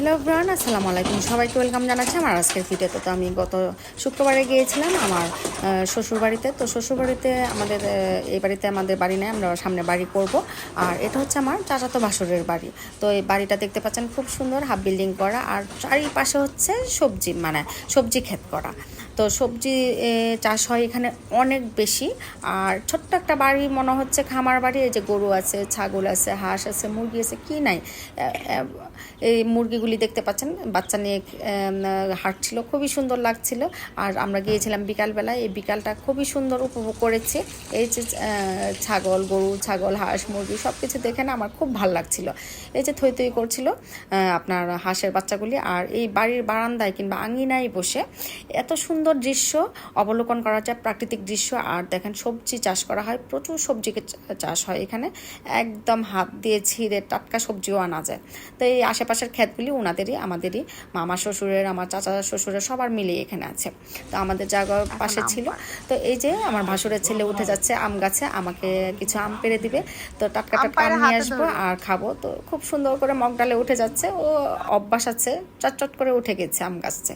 Hello bran আসসালামু আলাইকুম সবাইকে ওয়েলকাম জানাচ্ছি আমার আজকের ভিডিওতে তো। আমি গত শুক্রবারে গিয়েছিলাম আমার শ্বশুরবাড়িতে। তো শ্বশুরবাড়িতে আমাদের এই বাড়িতে আমাদের বাড়ি নেই, আমরা সামনে বাড়ি করব। আর এটা হচ্ছে আমার চাচাতো ভাসুরের বাড়ি। তো এই বাড়িটা দেখতে পাচ্ছেন, খুব সুন্দর হাফ বিল্ডিং করা। আর চারিপাশে হচ্ছে সবজি মানে সবজি ক্ষেত করা। তো সবজি চাষ হয় এখানে অনেক বেশি। আর ছোট্ট একটা বাড়ি মনে হচ্ছে খামার বাড়ি। এই যে গরু আছে, ছাগল আছে, হাঁস আছে, মুরগি আছে, কি নাই? এই মুরগিগুলি দেখতে পাচ্ছেন। বাচ্চা নিয়ে হাঁটছিল, খুবই সুন্দর লাগছিল। আর আমরা গিয়েছিলাম বিকালবেলায়, এই বিকালটা খুবই সুন্দর উপভোগ করেছি। এই যে ছাগল, গরু, ছাগল, হাঁস, মুরগি সব কিছু দেখে না আমার খুব ভালো লাগছিল। এই যে থই থই করছিল আপনার হাঁসের বাচ্চাগুলি। আর এই বাড়ির বারান্দায় কিংবা আঙিনায় বসে এত সুন্দর দৃশ্য অবলোকন করা যায়, প্রাকৃতিক দৃশ্য। আর দেখেন সবজি চাষ করা হয়, প্রচুর সবজি চাষ হয় এখানে। একদম হাত দিয়ে ছিঁড়ে টাটকা সবজিও আনা যায়। তো এই আশেপাশের ক্ষেতগুলি ওনাদেরই আমাদেরই মামা শ্বশুরের আমার চাচা শ্বশুরের সবার মিলে এখানে আছে। তো আমাদের জায়গার পাশে ছিল। তো এই যে আমার ভাসুরের ছেলে উঠে যাচ্ছে আম গাছে আমাকে কিছু আম পেরে দিবে। তো টাটকা টাটকা আম নিয়ে আসব আর খাব। তো খুব সুন্দর করে মগ ডালে উঠে যাচ্ছে। ও অভ্যাস আছে চটচট করে উঠে গেছে আম গাছে।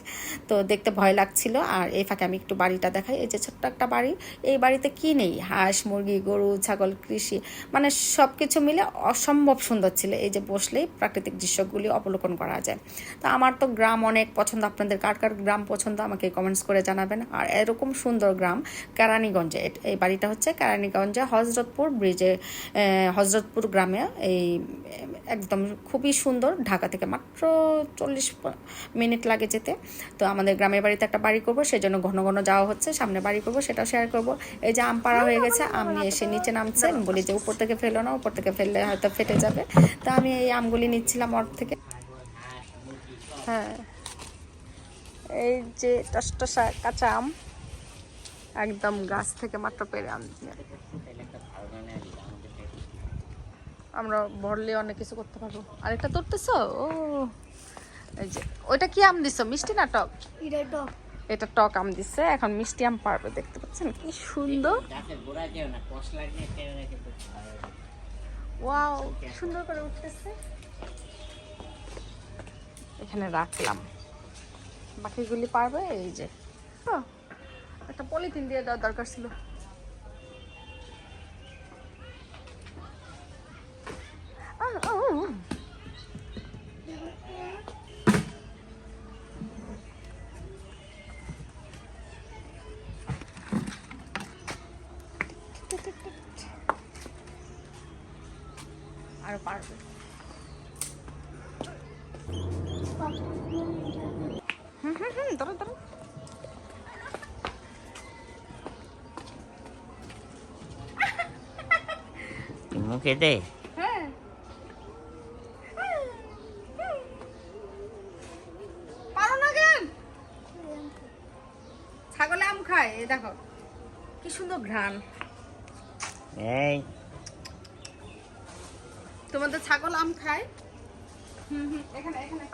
তো দেখতে ভয় লাগছিল। আর এই ফাঁকে আমি একটু বাড়িটা দেখাই। এই যে ছোট্ট একটা বাড়ি এই বাড়িতে কি নেই? হাঁস মুরগি গরু ছাগল কৃষি মানে সব কিছু মিলে অসম্ভব সুন্দর ছিল। এই যে বসলেই প্রাকৃতিক দৃশ্যগুলি অবলোকন করা যায়। তো আমার তো গ্রাম অনেক পছন্দ। আপনাদের কার কার গ্রাম পছন্দ আমাকে কমেন্টস করে জানাবেন। আর এরকম সুন্দর গ্রাম কেরানীগঞ্জে এই বাড়িটা হচ্ছে কেরানীগঞ্জে হজরতপুর ব্রিজে হজরতপুর গ্রামে এই, একদম খুবই সুন্দর ঢাকা থেকে মাত্র চল্লিশ মিনিট লাগে যেতে। তো আমাদের গ্রামের বাড়িতে একটা বাড়ি করব সেই জন্য ঘন ঘন যাওয়া হচ্ছে। সামনে বাড়ি করব, সেটাও শেয়ার করব। এই যে আম পাড়া হয়ে গেছে, আম এসে নিচে নামছে। বলি যে উপর থেকে ফেলো না, উপর থেকে ফেললে হয়তো ফেটে যাবে। তো আমি এই আমগুলি নিচ্ছিলাম ওর থেকে হ্যাঁ। এই যে টসটসা কাঁচা আম একদম গাছ থেকে মাত্র পেরে আম আমরা ভরলে অনেক কিছু করতে পারব। আরেকটা তোরতেছো ও এই যে ওইটা কি আম দিছো? মিষ্টি না টক? এটা টক। এটা টক আম দিচ্ছে এখন মিষ্টি আম পারবে দেখতে পাচ্ছেন? কি সুন্দর। ওয়াও সুন্দর করে উঠতেছে। এখানে রাখলাম। বাকিগুলি পারবে এই যে। ও, একটা পলিথিন দিয়ে দেওয়ার দরকার ছিল। আরও পারবে। হুম হুম হুম ধরো ধরো মুখে দে ছাগলে আম খায় দেখো কি সুন্দর ঘ্রাণ। এই। তোমাদের ছাগল আম খায়? হুম হুম এখানে এখানে।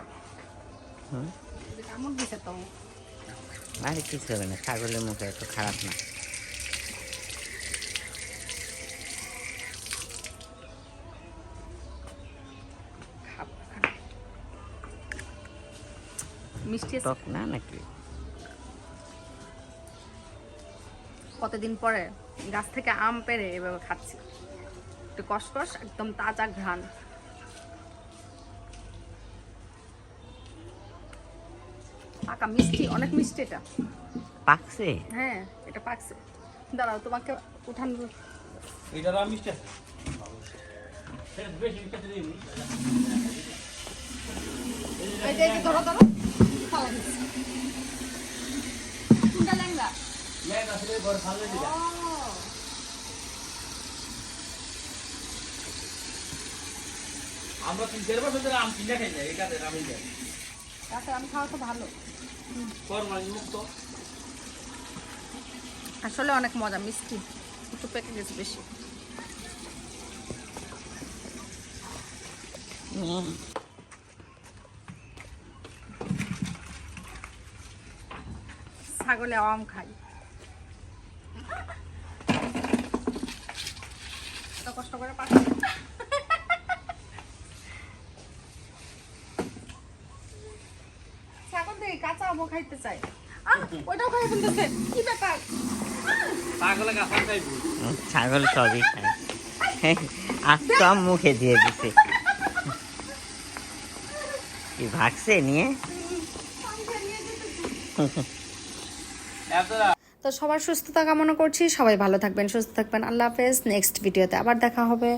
কিছু হবে না ছাগলের মুখে খারাপ না। মিষ্টি না নাকি কতদিন পরে গাছ থেকে আম পেরে এভাবে খাচ্ছি একটু কসকস একদম তাজা ঘ্রাণ পাকা মিষ্টি অনেক মিষ্টি এটা। পাকছে? হ্যাঁ এটা পাকছে। দাঁড়াও তোমাকে উঠান। এটা রাম মিষ্টি ধরো ধরো। দিচ্ছি কোনটা আসলে ফালে দিবা আমরা তিন চার বছর ধরে আম কিনে খাই যাই এটা আমি যাই আম খাওয়া তো ভালো। আসলে অনেক মজা মিষ্টি। একটু পেকে গেছে বেশি। ছাগলে আম খাই। এত কষ্ট করে পাচ্ছি আমও খাইতে চাই আহ, ওইটাও খাই ফেলতেছে কি ব্যাপার? পাগলে গাছ খাইবো। ছাগল সবই খায়। আজ তো মুখে দিয়ে দিছে। কি ভাগছে নিয়ে? তো সবার সুস্থতা কামনা করছি সবাই ভালো থাকবেন সুস্থ থাকবেন। আল্লাহ হাফেজ নেক্সট ভিডিওতে আবার দেখা হবে।